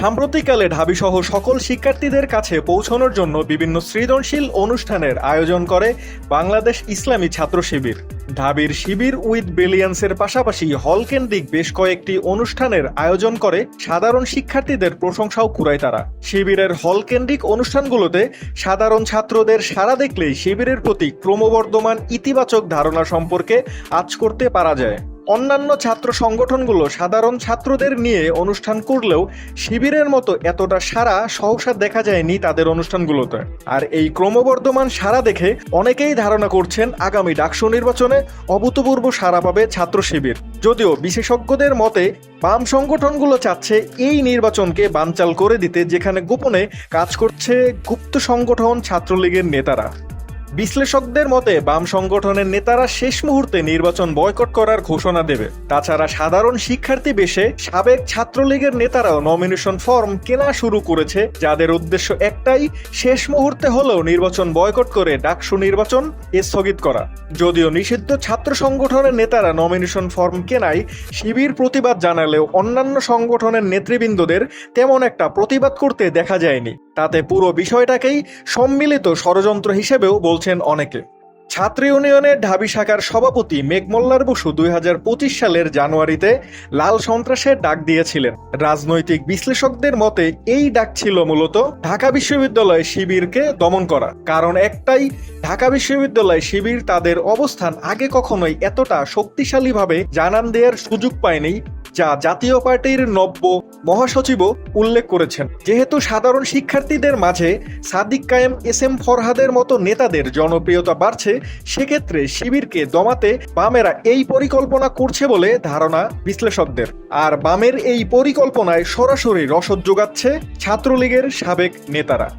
সাম্প্রতিককালে ঢাবিসহ সকল শিক্ষার্থীদের কাছে পৌঁছানোর জন্য বিভিন্ন সৃজনশীল অনুষ্ঠানের আয়োজন করে বাংলাদেশ ইসলামী ছাত্র শিবির। ঢাবির শিবির উইথ ব্রিলিয়ান্সের পাশাপাশি হলকেন্দ্রিক বেশ কয়েকটি অনুষ্ঠানের আয়োজন করে সাধারণ শিক্ষার্থীদের প্রশংসাও কুড়ায় তারা। শিবিরের হলকেন্দ্রিক অনুষ্ঠানগুলোতে সাধারণ ছাত্রদের সাড়া দেখলেই শিবিরের প্রতি ক্রমবর্ধমান ইতিবাচক ধারণা সম্পর্কে আজ করতে পারা যায়। অন্যান্য ছাত্র সংগঠনগুলো সাধারণ ছাত্রদের নিয়ে অনুষ্ঠান করলেও শিবিরের মতো এতটা সারা সহসা দেখা যায়নি তাদের অনুষ্ঠানগুলোতে। আর এই ক্রমবর্ধমান সারা দেখে অনেকেই ধারণা করছেন আগামী ডাকসু নির্বাচনে অভূতপূর্ব সারা পাবে ছাত্র শিবির। যদিও বিশেষজ্ঞদের মতে, বাম সংগঠনগুলো চাচ্ছে এই নির্বাচনকে বানচাল করে দিতে যেখানে গোপনে কাজ করছে গুপ্ত সংগঠন ছাত্রলীগের নেতারা। বিশ্লেষকদের মতে, বাম সংগঠনের নেতারা শেষ মুহূর্তে নির্বাচন বয়কট করার ঘোষণা দেবে। তাছাড়া সাধারণ শিক্ষার্থী বেশে সাবেক ছাত্রলীগের নেতারাও নমিনেশন ফর্ম কেনা শুরু করেছে, যাদের উদ্দেশ্য একটাই, শেষ মুহূর্তে হলেও নির্বাচন বয়কট করে ডাকসু নির্বাচন স্থগিত করা। যদিও নিষিদ্ধ ছাত্র সংগঠনের নেতারা নমিনেশন ফর্ম কেনায় শিবির প্রতিবাদ জানালেও অন্যান্য সংগঠনের নেতৃবৃন্দদের তেমন একটা প্রতিবাদ করতে দেখা যায়নি। তাতে পুরো বিষয়টাকেই সম্মিলিত ষড়যন্ত্র হিসেবেও বলছেন অনেকে। ছাত্র ইউনিয়নের ঢাবি শাখার সভাপতি মেঘমল্লার বসু দুই সালের জানুয়ারিতে লাল সন্ত্রাসের ডাক দিয়েছিলেন। রাজনৈতিক বিশ্লেষকদের মতে এই ডাক ছিল মূলত ঢাকা বিশ্ববিদ্যালয় শিবিরকে দমন করা। কারণ একটাই, ঢাকা বিশ্ববিদ্যালয় শিবির তাদের অবস্থান আগে কখনোই এতটা শক্তিশালীভাবে জানান দেওয়ার সুযোগ পায়নি, যা জাতীয় পার্টির নব্য মহাসচিবও উল্লেখ করেছেন। যেহেতু সাধারণ শিক্ষার্থীদের মাঝে সাদিক কায়েম এস এম ফরহাদের মতো নেতাদের জনপ্রিয়তা বাড়ছে, সেক্ষেত্রে শিবিরকে দমাতে বামেরা এই পরিকল্পনা করছে বলে ধারণা বিশ্লেষকদের। আর বামের এই পরিকল্পনায় সরাসরি রসদ যোগাচ্ছে ছাত্রলীগের সাবেক নেতারা।